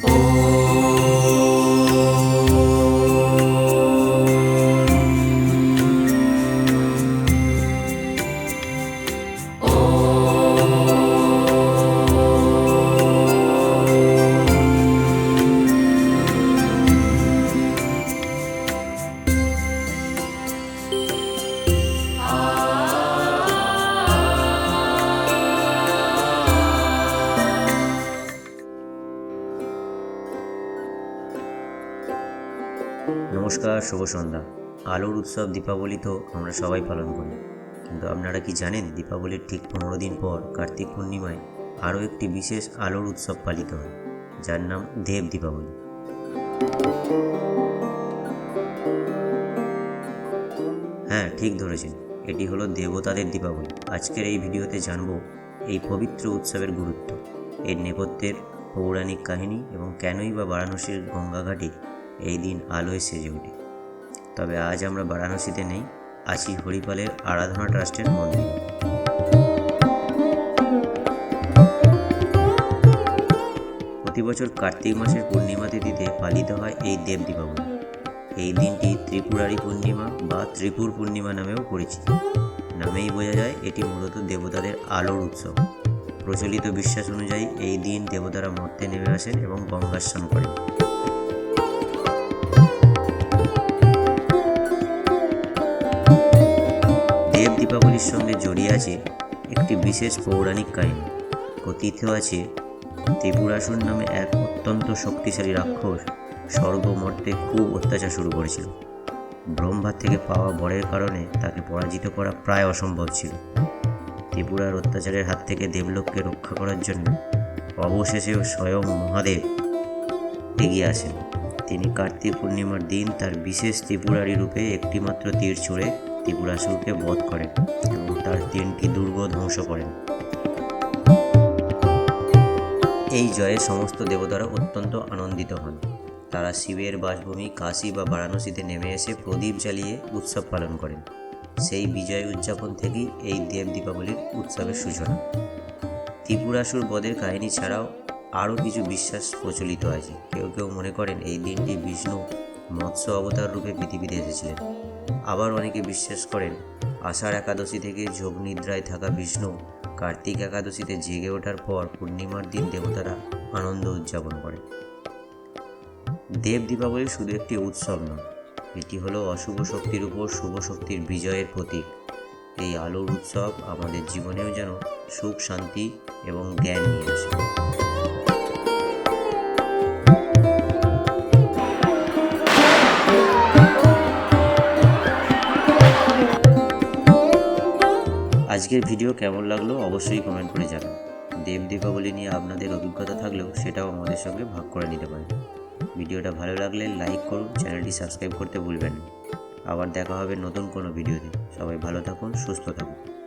Oh. নমস্কার, শুভ সন্ধ্যা। আলোর উৎসব দীপাবলি তো আমরা সবাই পালন করি। কিন্তু আপনারা কি জানেন, দীপাবলির ঠিক পনেরো দিন পর কার্তিক পূর্ণিমায় আরও একটি বিশেষ আলোর উৎসব পালিত হয়, যার নাম দেব দীপাবলি। হ্যাঁ ঠিক ধরেছেন। এটি হলো দেবতাদের দীপাবলি। আজকের এই ভিডিওতে জানব এই পবিত্র উৎসবের গুরুত্ব। এর নেপথ্যের পৌরাণিক কাহিনী এবং কেনই বা বারাণসীর গঙ্গাঘাটে এই দিন আলোয় সেজে ওঠে তবে আজ আমরা বারাণসীতে নেই আছি হরিপালের আরাধনা ট্রাস্টের মন্দিরে। প্রতি বছর কার্তিক মাসের পূর্ণিমা তিথিতে পালিত হয় এই দেব দীপাবলি। এই দিনটি ত্রিপুরারি পূর্ণিমা বা ত্রিপুর পূর্ণিমা নামেও পরিচিত। নামেই বোঝা যায় এটি মূলত দেবতাদের আলোর উৎসব। প্রচলিত বিশ্বাস অনুযায়ী এই দিন দেবতারা মর্তে নেমে আসেন এবং গঙ্গা স্নান করেন। দীপাবলির সঙ্গে জড়িয়ে আছে একটি বিশেষ পৌরাণিক কাহিনী। কথিত আছে, ত্রিপুরাসুর নামে এক অত্যন্ত শক্তিশালী রাক্ষস স্বর্গমর্তে খুব অত্যাচার শুরু করেছিল। ব্রহ্মার থেকে পাওয়া বরের কারণে তাকে পরাজিত করা প্রায় অসম্ভব ছিল। ত্রিপুরার অত্যাচারের হাত থেকে দেবলোককে রক্ষা করার জন্য অবশেষে স্বয়ং মহাদেব এগিয়ে আসেন। তিনি কার্তিক পূর্ণিমার দিন তার বিশেষ ত্রিপুরারি রূপে একটিমাত্র তীর ছুঁড়ে ত্রিপুরাসুরকে বধ করেন এবং তার তিনটি দুর্গ ধ্বংস করেন। এই জয়ে সমস্ত দেবতারা অত্যন্ত আনন্দিত হন। তারা শিবের বাসভূমি কাশী বা বারাণসীতে নেমে এসে প্রদীপ জ্বালিয়ে উৎসব পালন করেন। সেই বিজয় উদযাপন থেকেই এই দেব দীপাবলির উৎসবের সূচনা। ত্রিপুরাসুর বধের কাহিনী ছাড়াও আরও কিছু বিশ্বাস প্রচলিত আছে। কেউ কেউ মনে করেন এই দিনটি বিষ্ণু মৎস্য অবতার রূপে পৃথিবীতে এসেছিলেন। আবার অনেকে বিশ্বাস করেন, আষাঢ় একাদশী থেকে যোগ নিদ্রায় থাকা বিষ্ণু কার্তিক একাদশীতে জেগে ওঠার পর পূর্ণিমার দিন দেবতারা আনন্দ উদযাপন করেন। দেব দীপাবলি শুধু একটি উৎসব নয়, এটি হলো অশুভ শক্তির উপর শুভ শক্তির বিজয়ের প্রতীক। এই আলোর উৎসব আমাদের জীবনেও যেন সুখ, শান্তি এবং জ্ঞান নিয়ে আসে। আজকের ভিডিও কেমন লাগল অবশ্যই কমেন্ট করে জানান। দেব দীপাবলি নিয়ে আপনাদের অভিজ্ঞতা থাকলেও সেটাও আমাদের সঙ্গে ভাগ করে নিতে পারেন। ভিডিওটা ভালো লাগলে লাইক করুন, চ্যানেলটি সাবস্ক্রাইব করতে ভুলবেন না। আবার দেখা হবে নতুন কোনো ভিডিওতে। সবাই ভালো থাকুন, সুস্থ থাকুন।